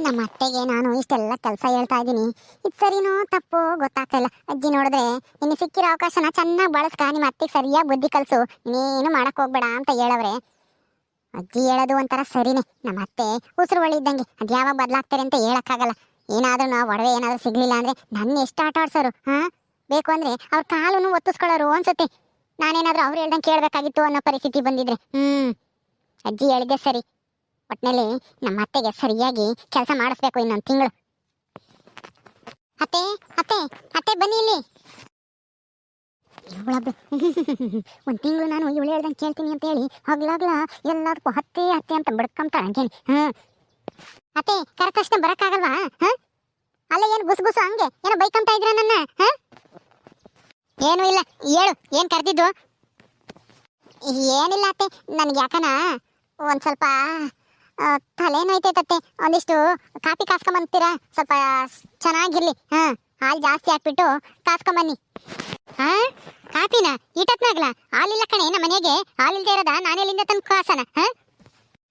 ನಮ್ಮ ಅತ್ತೆಗೆ ನಾನು ಇಷ್ಟೆಲ್ಲ ಕೆಲಸ ಹೇಳ್ತಾ ಇದ್ದೀನಿ. ಇದು ಸರಿನೋ ತಪ್ಪೋ ಗೊತ್ತಾಗ್ತಿಲ್ಲ ಅಜ್ಜಿ ನೋಡಿದ್ರೆ ನಿನ್ನ ಸಿಕ್ಕಿರೋ ಅವಕಾಶನ ಚೆನ್ನಾಗಿ ಬಳಸ್ಕ, ನಿಮ್ಮ ಅತ್ತೆಗೆ ಸರಿಯಾಗಿ ಬುದ್ಧಿ ಕಲಿಸು. ನೀನು ಮಾಡಕ್ ಹೋಗ್ಬೇಡ ಅಂತ ಹೇಳವ್ರೆ. ಅಜ್ಜಿ ಹೇಳೋದು ಒಂಥರ ಸರಿನೇ. ನಮ್ಮ ಅತ್ತೆ ಉಸಿರು ಒಳ್ಳಿದ್ದಂಗೆ ಅದು ಯಾವಾಗ ಬದಲಾಗ್ತಾರೆ ಅಂತ ಹೇಳೋಕ್ಕಾಗಲ್ಲ. ಏನಾದರೂ ನಾವು ಒಡವೆ ಏನಾದರೂ ಸಿಗಲಿಲ್ಲ ಅಂದ್ರೆ ನನ್ನ ಎಷ್ಟು ಆಟ ಆಡ್ಸೋರು, ಹಾ? ಬೇಕು ಅಂದ್ರೆ ಅವ್ರ ಕಾಲೂ ಒತ್ತಿಸ್ಕೊಳ್ಳೋರು ಅನ್ಸುತ್ತೆ. ನಾನೇನಾದರೂ ಅವ್ರು ಹೇಳ್ದಂಗೆ ಕೇಳಬೇಕಾಗಿತ್ತು ಅನ್ನೋ ಪರಿಸ್ಥಿತಿ ಬಂದಿದ್ರೆ. ಹ್ಮ್. ಅಜ್ಜಿ ಹೇಳಿದ್ದೆ ಸರಿ. ಒಟ್ನಲ್ಲಿ ನಮ್ಮ ಅತ್ತೆಗೆ ಸರಿಯಾಗಿ ಕೆಲಸ ಮಾಡಿಸ್ಬೇಕು ಇನ್ನೊಂದು ತಿಂಗಳು. ಅತ್ತೆ ಅತ್ತೆ ಅತ್ತೆ ಬನ್ನಿ ಇಲ್ಲಿ. ಒಂದು ತಿಂಗಳು ನಾನು ಇವಳು ಹೇಳ್ದಂಗೆ ಕೇಳ್ತೀನಿ ಅಂತ ಹೇಳಿ ಹಗ್ಲಾಗ್ಲ? ಎಲ್ಲದಕ್ಕೂ ಹತ್ತೆ ಹತ್ತೆ ಅಂತ ಬಡ್ಕೊಂತಾಳೆ ಅಂತೇಳಿ ಹ್ಮ್ ಅತ್ತೆ ಕರೆಕ್ಟ್ ಬರಕ್ಕಾಗಲ್ವಾ? ಹ? ಅಲ್ಲ ಏನು ಗುಸು ಗುಸು ಹಂಗೆ? ಏನೋ ಬೈಕಂತ ಇದ್ರ ನನ್ನ? ಹ? ಏನು ಇಲ್ಲ. ಹೇಳು, ಏನು ಕರೆದಿದ್ದು? ಏನಿಲ್ಲ ಅತ್ತೆ. ನನಗೆ ಯಾಕನ? ಒಂದು ಸ್ವಲ್ಪ ತಲೆನೋಯ್ತೈತತ್ತೆ ಒಂದಿಷ್ಟು ಕಾಫಿ ಕಾಸ್ಕೊಂಬಂತೀರಾ? ಸ್ವಲ್ಪ ಚೆನ್ನಾಗಿರ್ಲಿ. ಹಾ, ಹಾಲು ಜಾಸ್ತಿ ಹಾಕ್ಬಿಟ್ಟು ಕಾಸ್ಕೊಂಬನ್ನಿ. ಹಾ ಕಾಪಿನ ಈಟತ್ನಾಗ್ಲ? ಹಾಲಿಲ್ಲ ಕಣೆ, ನಮ್ಮ ಮನೆಗೆ ಹಾಲಿಲ್ದೇ ಇರೋದ? ನಾನೆಲ್ಲಿಂದ ತಂದು ಕಾಸನ, ಹಾ?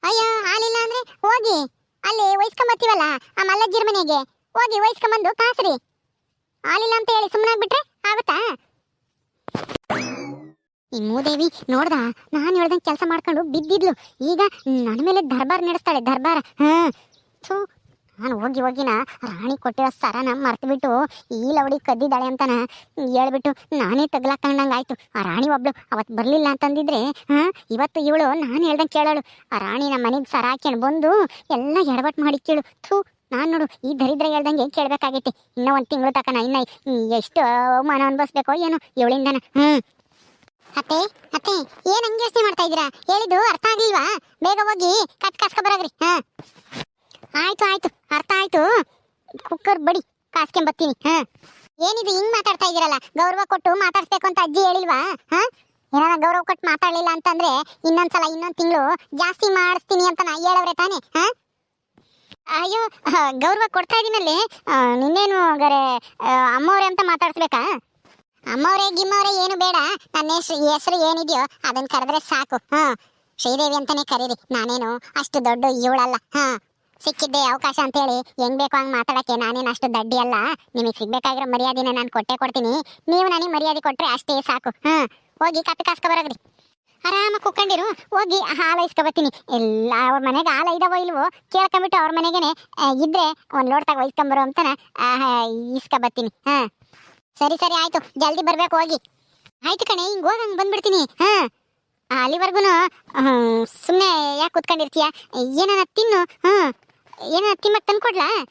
ಅಯ್ಯೋ, ಹಾಲಿಲ್ಲ ಅಂದ್ರೆ ಹೋಗಿ. ಅಲ್ಲಿ ವಹಿಸ್ಕೊಂಬತ್ತೀವಲ್ಲ ಆ ಮಲ್ಲಜ್ಜಿರ ಮನೆಗೆ. ಹೋಗಿ ವಹಿಸ್ಕೊಂಬಂದು ಕಾಸ್ರಿ. ಹಾಲಿಲ್ಲ ಅಂತ ಹೇಳಿ ಸುಮ್ಮನಾಗ್ಬಿಟ್ರೆ ಆಗುತ್ತಾ? ಈ ನೋಡ್ದ? ನಾನು ಹೇಳ್ದಂಗೆ ಕೆಲಸ ಮಾಡ್ಕೊಂಡು ಬಿದ್ದಿದ್ಲು. ಈಗ ನನ್ನ ಮೇಲೆ ದರ್ಬಾರ್ ನಡೆಸ್ತಾಳೆ, ದರ್ಬಾರ. ಹಾ ಥೂ, ನಾನು ಹೋಗಿ ಹೋಗಿನ ರಾಣಿ ಕೊಟ್ಟಿರೋ ಸರನ ಮರ್ತು ಬಿಟ್ಟು ಈ ಲವಡಿ ಕದ್ದಿದ್ದಾಳೆ ಅಂತನ ಹೇಳ್ಬಿಟ್ಟು ನಾನೇ ತಗ್ಲಾಕೊಂಡಂಗೆ ಆಯ್ತು ಆ ರಾಣಿ ಒಬ್ಳು ಅವತ್ತು ಬರಲಿಲ್ಲ ಅಂತಂದಿದ್ರೆ, ಹಾ, ಇವತ್ತು ಇವಳು ನಾನು ಹೇಳ್ದಂಗೆ ಕೇಳೋಳು. ಆ ರಾಣಿ ನಮ್ಮ ಮನೆಗೆ ಸರ ಹಾಕ್ಯಂಡು ಬಂದು ಎಲ್ಲ ಎಡವಟ್ ಮಾಡಿ ಕೇಳು. ಥೂ, ನಾನು ನೋಡು, ಈ ದರಿದ್ರ ಹೇಳ್ದಂಗೆ ಕೇಳಬೇಕಾಗೈತಿ? ಇನ್ನೂ ಒಂದು ತಿಂಗಳು ತಕನ, ಇನ್ನ ಎಷ್ಟು ಅವಮಾನ ಅನ್ಭವಿಸ್ಬೇಕೋ ಏನೋ ಇವಳಿಂದನ ಹ್ಮ್. ಅತ್ತೆ ಅತ್ತೆ, ಏನ್ ಹಂಗೆ ಯೋಚನೆ ಮಾಡ್ತಾ ಇದ್ದೀರಾ? ಹೇಳಿದ್ದು ಅರ್ಥ ಆಗ್ಲಿಲ್ವಾ? ಬೇಗ ಹೋಗಿ ಕಟ್ ಕಾಸ್ಕೊ ಬರಾಗ್ರಿ, ಹಾ. ಆಯ್ತು ಆಯ್ತು, ಅರ್ಥ ಆಯ್ತು. ಕುಕ್ಕರ್ ಬಡಿ, ಕಾಸ್ಕೊಂಡ್ ಬರ್ತೀನಿ, ಹಾ. ಏನಿದು, ಹಿಂಗ್ ಮಾತಾಡ್ತಾ ಇದೀರಲ್ಲ ಗೌರವ ಕೊಟ್ಟು ಮಾತಾಡ್ಸ್ಬೇಕು ಅಂತ ಅಜ್ಜಿ ಹೇಳಿಲ್ವಾ? ಹಾ? ಏನಾರ ಗೌರವ ಕೊಟ್ಟು ಮಾತಾಡ್ಲಿಲ್ಲ ಅಂತಂದ್ರೆ ಇನ್ನೊಂದ್ಸಲ, ಇನ್ನೊಂದ್ ತಿಂಗಳು ಜಾಸ್ತಿ ಮಾಡಿಸ್ತೀನಿ ಅಂತ ನಾ ಹೇಳವ್ರೆ ತಾನೇ, ಹಾ? ಅಯ್ಯೋ, ಗೌರವ ಕೊಡ್ತಾ ಇದೀನಲ್ಲಿ. ನಿನ್ನೇನು ಗರೆ ಅಮ್ಮವ್ರೆ ಅಂತ ಮಾತಾಡ್ಸ್ಬೇಕಾ? ಅಮ್ಮವ್ರೆ, ಗಿಮ್ಮವ್ರೆ, ಏನು ಬೇಡ. ನನ್ನ ಹೆಸರು ಹೆಸರು ಏನಿದೆಯೋ ಅದನ್ನ ಕರೆದ್ರೆ ಸಾಕು. ಹಾ, ಶ್ರೀದೇವಿ ಅಂತಾನೆ ಕರೀರಿ. ನಾನೇನು ಅಷ್ಟು ದೊಡ್ಡ ಇವಳಲ್ಲ. ಹಾ, ಸಿಕ್ಕಿದ್ದೆ ಅವಕಾಶ ಅಂತ ಹೇಳಿ ಹೆಂಗ್ ಬೇಕೋ ಹಂಗ್ ಮಾತಾಡಕ್ಕೆ ನಾನೇನು ಅಷ್ಟು ದಡ್ಡಿ ಅಲ್ಲ. ನಿಮಗೆ ಸಿಗ್ಬೇಕಾಗಿರೋ ಮರ್ಯಾದೆನ ನಾನು ಕೊಟ್ಟೆ ಕೊಡ್ತೀನಿ. ನೀವು ನನಗೆ ಮರ್ಯಾದೆ ಕೊಟ್ರೆ ಅಷ್ಟೇ ಸಾಕು. ಹಾ, ಹೋಗಿ ಕಾಪಿ ಕಾಸ್ಕೊ ಬರೋಗ್ರಿ. ಆರಾಮ ಕುಕ್ಕಂಡಿರು ಹೋಗಿ ಹಾಲು ಇಸ್ಕೊಬತ್ತೀನಿ ಎಲ್ಲ ಅವ್ರ ಮನೆಗೆ ಹಾಲು ಇದಾವೋ ಇಲ್ವೋ ಕೇಳ್ಕೊಂಬಿಟ್ಟು ಅವ್ರ ಮನೆಗೇನೆ ಇದ್ರೆ ಒಂದು ಲೋಡ್ ತಗೊ ಇಸ್ಕೊಂಬರು ಅಂತನ ಇಸ್ಕೊಬತ್ತೀನಿ ಹಾ. ಸರಿ ಸರಿ, ಆಯ್ತು. ಜಲ್ದಿ ಬರ್ಬೇಕು, ಹೋಗಿ. ಆಯ್ತು ಕಣೆ, ಹಿಂಗ್ ಹೋಗಂಗ್ ಬಂದ್ಬಿಡ್ತೀನಿ. ಹಾ. ಅಲ್ಲಿವರೆಗೂ ಸುಮ್ಮನೆ ಯಾಕೆ ಕೂತ್ಕೊಂಡಿರ್ತೀಯ? ಏನಾನ ತಿನ್ನು ಹಾ ಏನಾನ ತಿನ್ನಕ್ ತಂದ್ಕೊಡ್ಲಾ?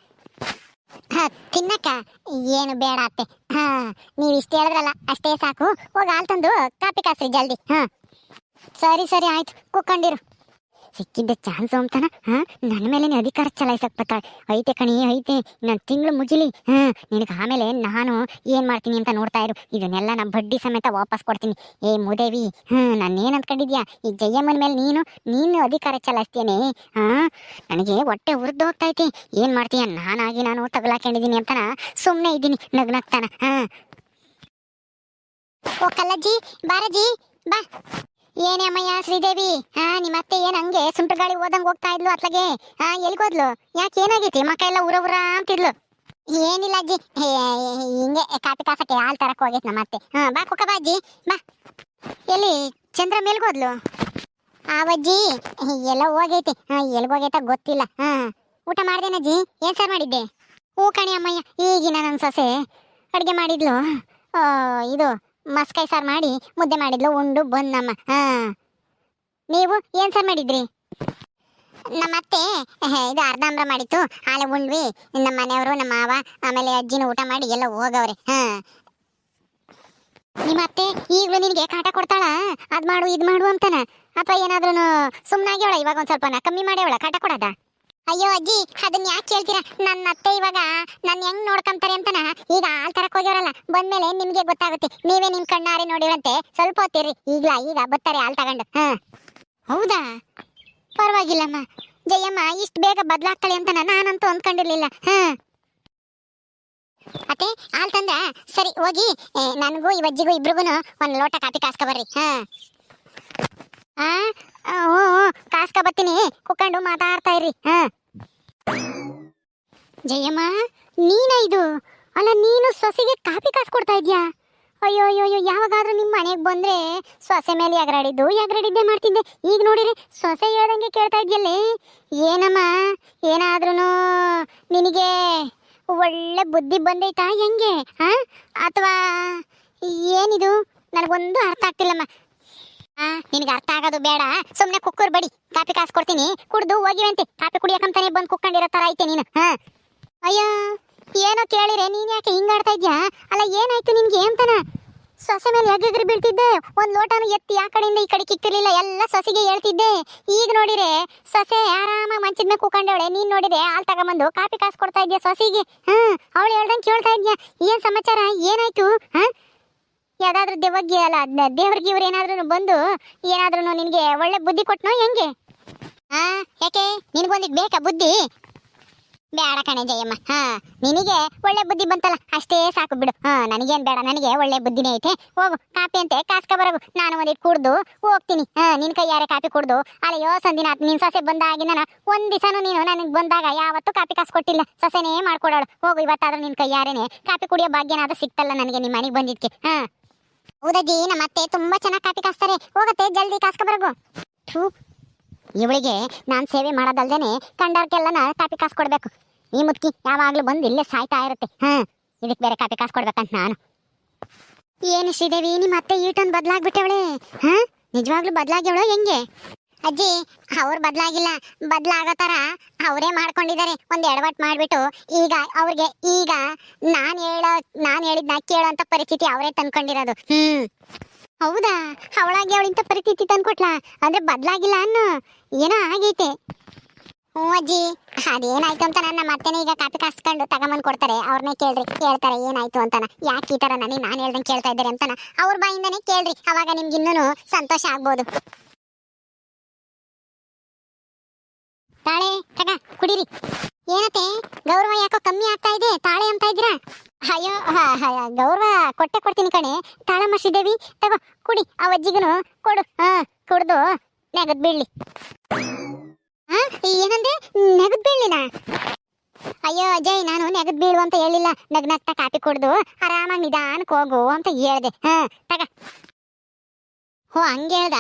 ಹಾ, ತಿನ್ನಕ್ಕ? ಏನು ಬೇಡ ಅತ್ತೆ. ಹಾ, ನೀವು ಇಷ್ಟು ಹೇಳಿದ್ರಲ್ಲ, ಅಷ್ಟೇ ಸಾಕು. ಹೋಗಿ ಹಾಲು ತಂದು, ಕಾಪಿ ಕಾಸ್ರಿ ಜಲ್ದಿ, ಹಾ. ಸರಿ ಸರಿ, ಆಯ್ತು. ಕೂತ್ಕೊಂಡಿರು. ಸಿಕ್ಕಿದ್ದ ಚಾನ್ಸ್ ಅಂತಾನ? ಹಾ? ನನ್ನ ಮೇಲೇನೆ ಅಧಿಕಾರ ಚಲಾಯಿಸಕ್ ಬತ್ತಾಳೆ ಐತೆ ಕಣಿ, ಐತೆ. ನನ್ನ ತಿಂಗಳು ಮುಗಿಲಿ. ಹಾ, ನಿನಗೆ ಆಮೇಲೆ ನಾನು ಏನ್ ಮಾಡ್ತೀನಿ ಅಂತ ನೋಡ್ತಾ ಇರು. ಇದನ್ನೆಲ್ಲ ನಾ ಬಡ್ಡಿ ಸಮೇತ ವಾಪಸ್ ಕೊಡ್ತೀನಿ. ಏ ಮುದೇವಿ, ಹಾ ನಾನು ಏನ್ ಅಂದ್ಕೊಂಡಿದ್ಯಾ ಈ ಜಯಮ್ಮನ ಮೇಲೆ ನೀನು ನೀನು ಅಧಿಕಾರ ಚಲಾಯಿಸ್ತೀನಿ ಹಾ? ನನಗೆ ಹೊಟ್ಟೆ ಉರಿದು ಹೋಗ್ತೈತಿ. ಏನ್ ಮಾಡ್ತೀಯ? ನಾನಾಗಿ ನಾನು ತಗಲಾಕೊಂಡಿದ್ದೀನಿ ಅಂತನ? ಸುಮ್ಮನೆ ಇದ್ದೀನಿ, ನಗ್ನಗ್ತಾನ. ಹಾ. ಓ ಕಲ್ಲಜ್ಜಿ, ಬಾರಜ್ಜಿ, ಬಾ. ಏನೇ ಅಮ್ಮಯ್ಯ, ಶ್ರೀದೇವಿ? ಹಾ ನಿಮ್ಮ ಅತ್ತೆ ಏನ್ ಹಂಗೆ ಸುಂಟು ಗಾಳಿ ಓದಂಗ್ ಹೋಗ್ತಾ ಇದ್ಲು ಅತ್ಲಗೆ? ಹಾ ಎಲ್ಗೋದ್ಲು? ಯಾಕೆ ಏನಾಗೈತಿ? ಮಕ್ಕ ಎಲ್ಲ ಉರ ಉರ ಅಂತಿದ್ಲು. ಏನಿಲ್ಲ ಅಜ್ಜಿ. ಹಿಂಗೆ ಕಾಪಿ ಕಾಸಕ್ಕೆ ಹಾಲು ತರಕ್ ಹೋಗೈತೆ ನಮ್ಮ ಅತ್ತೆ. ಹಾ, ಬಾ ಕುಕ್ಕ, ಬಾ ಅಜ್ಜಿ. ಬಾ. ಎಲ್ಲಿ, ಚಂದ್ರ ಮೇಲ್ಗೋದ್ಲು? ಆವಜ್ಜಿ ಎಲ್ಲ ಹೋಗೈತಿ. ಹಾ, ಎಲ್ಗೋಗೈತ ಗೊತ್ತಿಲ್ಲ. ಹಾ, ಊಟ ಮಾಡ್ದೇನಜ್ಜಿ ಏನ್ ಸರ್ ಮಾಡಿದ್ದೆ? ಹೂ ಕಣಿ ಅಮ್ಮಯ್ಯ, ಈಗಿನ ನನ್ನ ಸೊಸೆ ಅಡುಗೆ ಮಾಡಿದ್ಲು. ಇದು ಮಸ್ಕಾಯಿ ಸಾರು ಮಾಡಿ ಮುದ್ದೆ ಮಾಡಿದ್ಲು, ಉಂಡು ಬಂದಮ್ಮ ಹಾ. ನೀವು ಏನ್ ಸಾರು ಮಾಡಿದ್ರಿ? ನಮ್ಮ ಅತ್ತೆ ಇದು ಅರ್ಧಾಂಬ್ರ ಮಾಡಿತ್ತು ಆಲೆ ಉಂಡ್ವಿ, ನಮ್ಮ ಮನೆಯವರು, ನಮ್ಮ ಮಾವ, ಆಮೇಲೆ ಅಜ್ಜಿನ ಊಟ ಮಾಡಿ ಎಲ್ಲ ಹೋಗವ್ರೆ, ಹಾ. ನಿಮ್ಮ ಅತ್ತೆ ಈಗಲೂ ನಿನ್ಗೆ ಕಾಟ ಕೊಡ್ತಾಳ? ಅದ್ ಮಾಡು, ಇದ್ ಮಾಡು ಅಂತಾನ? ಅಥವಾ ಏನಾದ್ರೂ ಸುಮ್ಮನಾಗ್ಯವಳ ಇವಾಗ ಒಂದ್ ಸ್ವಲ್ಪ ಕಮ್ಮಿ ಮಾಡ್ಯವಳ, ಕಾಟ ಕೊಡದ? ಅಯ್ಯೋ ಅಜ್ಜಿ, ಅದನ್ನ ಯಾಕೆ ಕೇಳ್ತೀರಾ? ನನ್ನ ಅತ್ತೆ ಇವಾಗ ನನ್ನ ಹೆಂಗ್ ನೋಡ್ಕೊಂತಾರೆ ಅಂತನ? ಈಗ ಹಾಲ್ ತರಕ್ ಹೋಗ್ಯಾರಲ್ಲ, ಬಂದ್ಮೇಲೆ ನಿಮ್ಗೆ ಗೊತ್ತಾಗುತ್ತೆ. ನೀವೇ ನಿಮ್ ಕಣ್ಣಾರೆ ನೋಡಿರಂತೆ ಸ್ವಲ್ಪ ಹೊತ್ತಿರ್ರಿ. ಈಗ ಈಗ ಬರ್ತಾರೆ ಹಾಲ್ ತಗೊಂಡು. ಹಾ. ಹೌದಾ? ಪರವಾಗಿಲ್ಲಮ್ಮ. ಜಯಮ್ಮ, ಇಷ್ಟು ಬೇಗ ಬದಲಾಗ್ತಾಳೆ ಅಂತ ನಾನಂತೂ ಅಂದ್ಕೊಂಡಿರ್ಲಿಲ್ಲ. ಹಾ. ಅತ್ತೆ, ಹಾಲ್ ತಂದ ಸರಿ, ಹೋಗಿ. ನನಗೂ ಇವಜ್ಜಿಗೂ ಇಬ್ರಿಗೂ ಒಂದ್ ಲೋಟ ಕಾಫಿ ಕಾಸ್ಕೊ ಬರ್ರಿ. ಹಾ. ಹ್ಞೂ ಕಾಸ್ಕೊ ಬರ್ತೀನಿ. ಕುತ್ಕೊಂಡು ಮಾತಾಡ್ತಾ ಇರ್ರಿ ಹಾ. ಜಯಮ್ಮ, ನೀನ ಇದು? ಅಲ್ಲ, ನೀನು ಸೊಸೆಗೆ ಕಾಫಿ ಕಾಸು ಕೊಡ್ತಾ ಇದ್ಯಾ? ಅಯ್ಯೋ ಅಯ್ಯೋ ಅಯ್ಯೋ, ಯಾವಾಗಾದ್ರೂ ನಿಮ್ಮ ಮನೆಗೆ ಬಂದ್ರೆ ಸೊಸೆ ಮೇಲೆ ಎಗರಾಡಿದ್ದು, ಎಗರಾಡಿದ್ದೆ ಮಾಡ್ತಿದ್ದೆ. ಈಗ ನೋಡಿರಿ, ಸೊಸೆ ಹೇಳ್ದಂಗೆ ಕೇಳ್ತಾ ಇದ್ಯಲ್ಲೇ? ಏನಮ್ಮ? ಏನಾದ್ರೂ ನಿನಗೆ ಒಳ್ಳೆ ಬುದ್ಧಿ ಬಂದೈತಾ ಹೆಂಗೆ? ಹಾಂ ಅಥವಾ ಏನಿದು? ನನಗೊಂದು ಅರ್ಥ ಆಗ್ತಿಲ್ಲಮ್ಮ. ನಿನಗೆ ಅರ್ಥ ಆಗೋದು ಬೇಡ. ಸುಮ್ಮನೆ ಕುಕ್ಕರ್ ಬಡಿ. ಕಾಫಿ ಕಾಸು ಕೊಡ್ತೀನಿ. ಕುಡ್ದು ಹೋಗಿವಂತೆ. ಕಾಪಿ ಕುಡಿಯಕಂತಾನೆ ಬಂದು ಕುಕ್ಕೊಂಡಿರೋ ತರ ಐತೆ ನೀನು. ಹಾ. ಅಯ್ಯೋ, ಏನೋ ಕೇಳಿರೆ, ನೀನ್ ಯಾಕೆ ಹಿಂಗಾಡ್ತಾ ಇದ್ಯಾ? ಅಲ್ಲ, ಏನಾಯ್ತು ನಿನ್ಗೆ ಅಂತನ? ಸೊಸೆ ಮೇಲೆ ಎಗ್ಗೆಗ್ರಿ ಬೀಳ್ತಿದ್ದೆ. ಒಂದ್ ಲೋಟನು ಎತ್ತಿ ಆ ಕಡೆಯಿಂದ ಈ ಕಡೆ ಕಿಕ್ತಿರ್ಲಿಲ್ಲ ಎಲ್ಲ ಸೊಸೆಗೆ ಹೇಳ್ತಿದ್ದೆ. ಈಗ ನೋಡಿರೆ, ಸೊಸೆ ಆರಾಮ ಮಂಚದ ಮೇಲೆ ಕೂಕೊಂಡವಳೆ. ನೀನ್ ನೋಡಿರೆ ಹಾಲ್ ತಗೊಂಬಂದು ಕಾಫಿ ಕಾಸು ಕೊಡ್ತಾ ಇದ್ಯಾ ಸೊಸೆಗೆ? ಹಾ, ಅವಳು ಹೇಳ್ದಂಗೆ ಕೇಳ್ತಾ ಇದ್ಯಾ? ಏನ್ ಸಮಾಚಾರ? ಏನಾಯ್ತು? ಹಾ? ಯಾವ್ದಾದ್ರು ದೆವ್ವಗ್ಗೆ ಅಲ್ಲ ದೇವ್ರಿಗೆ ಇವ್ರು ಏನಾದ್ರೂ ಬಂದು ಏನಾದ್ರೂ ನಿನಗೆ ಒಳ್ಳೆ ಬುದ್ಧಿ ಕೊಟ್ನೋ ಹೆಂಗೆ? ಹಾ ಯಾಕೆ? ನಿನ್ಗೊಂದಿದ್ ಬೇಕಾ ಬುದ್ಧಿ? ಬೇಡ ಕಣೆ ಜಯಮ್ಮ, ಹಾ, ನಿನಗೆ ಒಳ್ಳೆ ಬುದ್ಧಿ ಬಂತಲ್ಲ, ಅಷ್ಟೇ ಸಾಕು ಬಿಡು. ಹಾ, ನನಗೇನು ಬೇಡ, ನನಗೆ ಒಳ್ಳೆ ಬುದ್ಧಿನೇ ಐತೆ. ಹೋಗು ಕಾಪಿ ಅಂತೆ ಕಾಸ್ಕ ಬರೋಗು. ನಾನು ಒಂದಿಟ್ಟು ಕುಡ್ದು ಹೋಗ್ತೀನಿ. ಹಾ, ನಿನ್ ಕೈಯಾರೆ ಕಾಪಿ ಕುಡ್ದು. ಅಲ್ಲಯ್ಯೋ ಸಂದಿನ ನಿನ್ ಸೊಸೆ ಬಂದಾಗಿನ ಒಂದ್ ದಿವಸನೂ ನೀನು ನನಗೆ ಬಂದಾಗ ಯಾವತ್ತೂ ಕಾಪಿ ಕಾಸು ಕೊಟ್ಟಿಲ್ಲ. ಸೊಸೆನೇ ಮಾಡ್ಕೊಡೋಳು. ಹೋಗು, ಇವತ್ತಾದ್ರೂ ನಿನ್ ಕೈಯಾರೇನೆ ಕಾಪಿ ಕುಡಿಯೋ ಭಾಗ್ಯನಾದ್ರೂ ಸಿಕ್ತಲ್ಲ ನನಗೆ ನಿಮ್ಮ ಮನೆಗೆ ಬಂದಿದ್ಕೆ. ಹಾ ಹೌದಜ್ಜಿ ನಮ್ಮ ಅತ್ತೆ ತುಂಬಾ ಚೆನ್ನಾಗಿ ಕಾಪಿ ಕಾಸ್ತಾರೆ. ಹೋಗತ್ತೆ, ಜಲ್ದಿ ಕಾಸ್ಕ ಬರೋಗು. ಥೂ, ಇವಳಿಗೆ ನಾನು ಸೇವೆ ಮಾಡೋದಲ್ದೇನೆ ಕಂಡವ್ರಿಗೆಲ್ಲನ ಕಾಪಿ ಕಾಸು ಕೊಡಬೇಕು. ಈ ಮುತ್ಕಿ ಯಾವಾಗ್ಲೂ ಬಂದು ಇಲ್ಲೇ ಸಾಯ್ತಾ ಇರುತ್ತೆ. ಹಾ ಇದಕ್ಕೆ ಬೇರೆ ಕಾಪಿ ಕಾಸು ಕೊಡ್ಬೇಕಂತ ನಾನು. ಏನು ಶ್ರೀದೇವಿ, ನಿಮ್ಮ ಅತ್ತೆ ಈಟೊಂದು ಬದಲಾಗ್ಬಿಟ್ಟವಳೆ? ಹಾ, ನಿಜವಾಗ್ಲೂ ಬದಲಾಗ್ಯವಳು ಹೆಂಗೆ? ಅಜ್ಜಿ, ಅವ್ರು ಬದಲಾಗಿಲ್ಲ. ಬದಲಾಗೋ ಅವರೇ ಮಾಡ್ಕೊಂಡಿದ್ದಾರೆ ಒಂದು ಎಡವಟ್ಟು ಮಾಡಿಬಿಟ್ಟು ಈಗ ಅವ್ರಿಗೆ ಈಗ ನಾನು ಹೇಳೋ, ನಾನು ಹೇಳಿದ್ನ ಕೇಳೋಂಥ ಪರಿಸ್ಥಿತಿ ಅವರೇ ತಂದ್ಕೊಂಡಿರೋದು. ಹ್ಮ್. ಹೌದಾ? ಅವಳಾಗಿ ಅವಳಿಂತ ಪರಿಸ್ಥಿತಿ ತಂದ್ಕೊಟ್ಲ? ಅಂದ್ರೆ ಬದಲಾಗಿಲ್ಲ ಅನ್ನು ಏನೋ ಆಗೈತೆ. ಹ್ಞೂ ಅಜ್ಜಿ, ಅದೇನಾಯ್ತು ಅಂತ ನನ್ನ ಮತ್ತೆನೇ ಈಗ ಕಾಪಿ ಕಾಸ್ಕೊಂಡು ತಗೊಂಬಂದು ಕೊಡ್ತಾರೆ. ಅವ್ರನ್ನೇ ಕೇಳ್ರಿ, ಕೇಳ್ತಾರೆ ಏನಾಯ್ತು ಅಂತಾನ. ಯಾಕೆ ಈ ಥರ ನನಗೆ ನಾನು ಹೇಳ್ದಂಗೆ ಕೇಳ್ತಾ ಇದ್ದಾರೆ ಅಂತಾನ. ಅವ್ರ ಬಾಯಿಂದನೇ ಕೇಳ್ರಿ. ಅವಾಗ ನಿಮ್ಗೆ ಇನ್ನೂ ಸಂತೋಷ ಆಗ್ಬೋದು. ತಾಳೆ ತಗ ಕುಡೀರಿ. ಏನತ್ತೆ? ಗೌರವ ಯಾಕೋ ಕಮ್ಮಿ ಆಗ್ತಾ ಇದೆ? ತಾಳೆ ಅಂತ ಇದ್ದೀರಾ? ಅಯ್ಯೋ ಗೌರವ ಕೊಟ್ಟೆ ಕೊಡ್ತೀನಿ ಕಣೆ. ತಾಳಮ್ಮ ಶ್ರೀದೇವಿ, ತಗೋ, ಕುಡಿ. ಆ ಅಜ್ಜಿಗನು ಕೊಡು. ಹಾ, ಕುಡ್ದು ನೆಗದ್ ಬೀಳ್ಲಿ. ಹಾ, ಏನಂದೆ? ನೆಗದ್ ಬೀಳ್ಲಿನ? ಅಯ್ಯೋ, ಅಜಯ್, ನಾನು ನೆಗದ್ ಬೀಳು ಅಂತ ಹೇಳಿಲ್ಲ. ನಗ್ನಗ್ತಾ ಕಾಪಿ ಕುಡ್ದು ಆರಾಮಾಗಿ ನಿಧಾನಕ್ಕೆ ಹೋಗು ಅಂತ ಹೇಳ್ದೆ. ಹಾ, ತಗ. ಹೋ, ಹಂಗೆ ಹೇಳ್ದ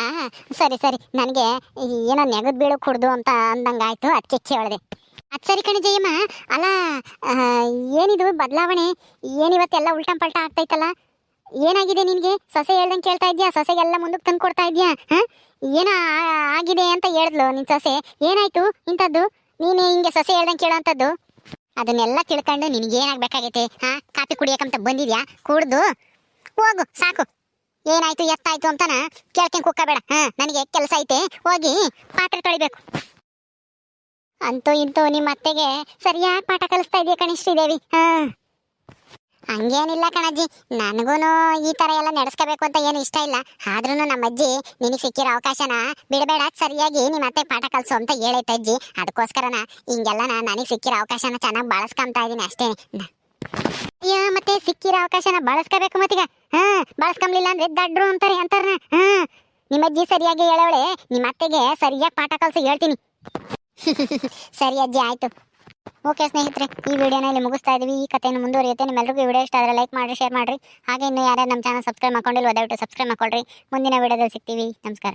ಸರಿ ಸರಿ. ನನಗೆ ಏನೋ ನೆಗದ್ ಬೀಳು ಕುಡ್ದು ಅಂತ ಅಂದಂಗಾಯ್ತು. ಅದಕ್ಕೆ ಕೇಳಿದೆ. ಅದು ಸರಿ ಕಣೆ ಜಯಮ್ಮ. ಅಲ್ಲ ಏನಿದು ಬದಲಾವಣೆ? ಏನಿವತ್ತೆಲ್ಲ ಉಲ್ಟಂ ಪಲ್ಟ ಆಗ್ತೈತಲ್ಲ? ಏನಾಗಿದೆ ನಿನಗೆ? ಸೊಸೆ ಹೇಳ್ದಂಗೆ ಕೇಳ್ತಾ ಇದ್ಯಾ? ಸೊಸೆಗೆಲ್ಲ ಮುಂದಕ್ಕೆ ತಂದು ಕೊಡ್ತಾ ಇದೆಯಾ? ಹಾಂ? ಏನೋ ಆಗಿದೆ ಅಂತ ಹೇಳಿದ್ಲು ನಿನ್ನ ಸೊಸೆ. ಏನಾಯಿತು ಇಂಥದ್ದು? ನೀನು ಹಿಂಗೆ ಸೊಸೆ ಹೇಳ್ದಂಗೆ ಕೇಳೋವಂಥದ್ದು ಅದನ್ನೆಲ್ಲ ತಿಳ್ಕೊಂಡು ನಿನಗೇನಾಗಬೇಕಾಗೈತೆ? ಹಾ? ಕಾಫಿ ಕುಡಿಯೋಕ್ಕಂತ ಬಂದಿದ್ಯಾ? ಕುಡ್ದು? ಹೋಗು, ಸಾಕು. ಏನಾಯ್ತು, ಎತ್ತಾಯ್ತು ಅಂತನ ಕೇಳ್ಕೊಂಡ್ ಕುಕ್ಕಬೇಡ. ಹಾ, ನನಗೆ ಕೆಲಸ ಐತೆ, ಹೋಗಿ ಪಾತ್ರೆ ತೊಳಿಬೇಕು. ಅಂತೂ ಇಂತೂ ನಿಮ್ಮ ಅತ್ತೆಗೆ ಸರಿಯಾಗಿ ಪಾಠ ಕಲಿಸ್ತಾ ಇದೆಯಾ ಕಣಿಶ್ರೀದೇವಿ ಹಾ. ಹಂಗೇನಿಲ್ಲ ಕಣಜ್ಜಿ, ನನಗೂನು ಈ ತರ ಎಲ್ಲ ನಡೆಸ್ಕೋಬೇಕು ಅಂತ ಏನು ಇಷ್ಟ ಇಲ್ಲ. ಆದ್ರೂ ನಮ್ಮ ಅಜ್ಜಿ ನಿನಗೆ ಸಿಕ್ಕಿರೋ ಅವಕಾಶನ ಬಿಡಬೇಡ, ಸರಿಯಾಗಿ ನಿಮ್ಮ ಅತ್ತೆ ಪಾಠ ಕಲಿಸು ಅಂತ ಹೇಳೈತೆ ಅಜ್ಜಿ. ಅದಕ್ಕೋಸ್ಕರನ ಹಿಂಗೆಲ್ಲ ನನಗೆ ಸಿಕ್ಕಿರೋ ಅವಕಾಶನ ಚೆನ್ನಾಗಿ ಬಳಸ್ಕೊಂತ ಇದೀನಿ ಅಷ್ಟೇ. ಮತ್ತೆ ಸಿಕ್ಕಿರೋ ಅವಕಾಶನ ಬಳಸ್ಕೋಬೇಕು ಮತ್ತೀಗ. ಹಾ ಬಳಸ್ಕೊಂಬ್ಲಿಲ್ಲ ಅಂದ್ರೆ ದಡ್ರು ಅಂತಾರೆ, ಅಂತಾರನ? ಹಾ. ನಿಮ್ಮ ಅಜ್ಜಿ ಸರಿಯಾಗಿ ಹೇಳವಳೆ, ನಿಮ್ಮ ಅತ್ತೆಗೆ ಸರಿಯಾಗಿ ಪಾಠ ಕಲ್ಸಿ ಹೇಳ್ತೀನಿ. ಸರಿ ಅಜ್ಜಿ, ಆಯ್ತು. ಓಕೆ ಸ್ನೇಹಿತರೆ, ಈ ವಿಡಿಯೋನ ಇಲ್ಲಿ ಮುಗಿಸ್ತಾ ಇದೀವಿ. ಈ ಕಥೆಯನ್ನು ಮುಂದುವರಿಯುತ್ತೆ. ನಿಮ್ಮೆಲ್ಲರಿಗೂ ವಿಡಿಯೋ ಇಷ್ಟ ಆದರೆ ಲೈಕ್ ಮಾಡಿ ಶೇರ್ ಮಾಡಿರಿ. ಹಾಗೆ ಇನ್ನು ಯಾರ್ಯಾರು ನಮ್ಮ ಚಾನಲ್ ಸಬ್ಸ್ಕ್ರೈಬ್ ಮಾಡ್ಕೊಂಡಿಲ್ಲ ದಯವಿಟ್ಟು ಸಬ್ಸ್ಕ್ರೈಬ್ ಮಾಡ್ಕೊಳ್ರಿ. ಮುಂದಿನ ವಿಡಿಯೋದಲ್ಲಿ ಸಿಗ್ತೀವಿ. ನಮಸ್ಕಾರ.